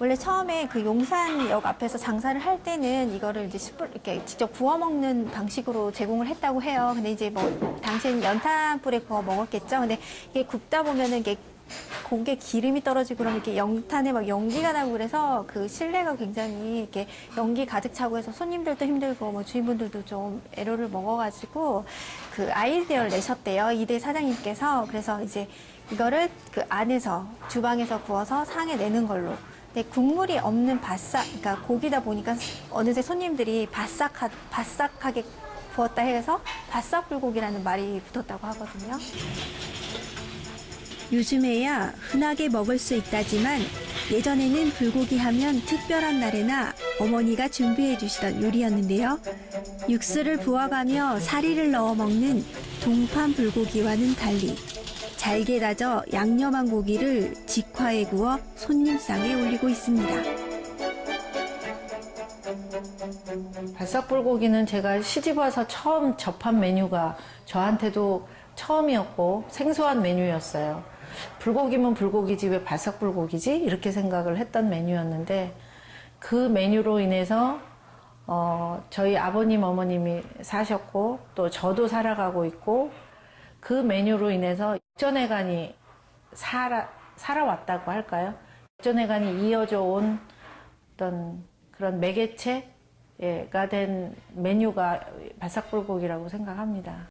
원래 처음에 그 용산역 앞에서 장사를 할 때는 이거를 이제 숯불 이렇게 직접 구워 먹는 방식으로 제공을 했다고 해요. 근데 이제 뭐 당시에는 연탄불에 구워 먹었겠죠. 근데 이게 굽다 보면은 이게 고기에 기름이 떨어지고 그러면 이렇게 영탄에 막 연기가 나고 그래서 그 실내가 굉장히 이렇게 연기 가득 차고 해서 손님들도 힘들고 뭐 주인분들도 좀 애로를 먹어가지고 그 아이디어를 내셨대요. 이대 사장님께서. 그래서 이제 이거를 그 안에서 주방에서 구워서 상에 내는 걸로. 근데 국물이 없는 바싹, 그러니까 고기다 보니까 어느새 손님들이 바싹하, 바싹하게 구웠다 해서 바싹 불고기라는 말이 붙었다고 하거든요. 요즘에야 흔하게 먹을 수 있다지만 예전에는 불고기 하면 특별한 날에나 어머니가 준비해 주시던 요리였는데요. 육수를 부어가며 사리를 넣어 먹는 동판 불고기와는 달리 잘게 다져 양념한 고기를 직화에 구워 손님상에 올리고 있습니다. 바싹불고기는 제가 시집 와서 처음 접한 메뉴가 저한테도 처음이었고 생소한 메뉴였어요. 불고기면 불고기지 왜 바싹불고기지? 이렇게 생각을 했던 메뉴였는데 그 메뉴로 인해서 어, 저희 아버님 어머님이 사셨고 또 저도 살아가고 있고 그 메뉴로 인해서 역전회관이 살아, 살아왔다고 할까요? 역전회관이 이어져 온 어떤 그런 매개체가 된 메뉴가 바싹불고기라고 생각합니다.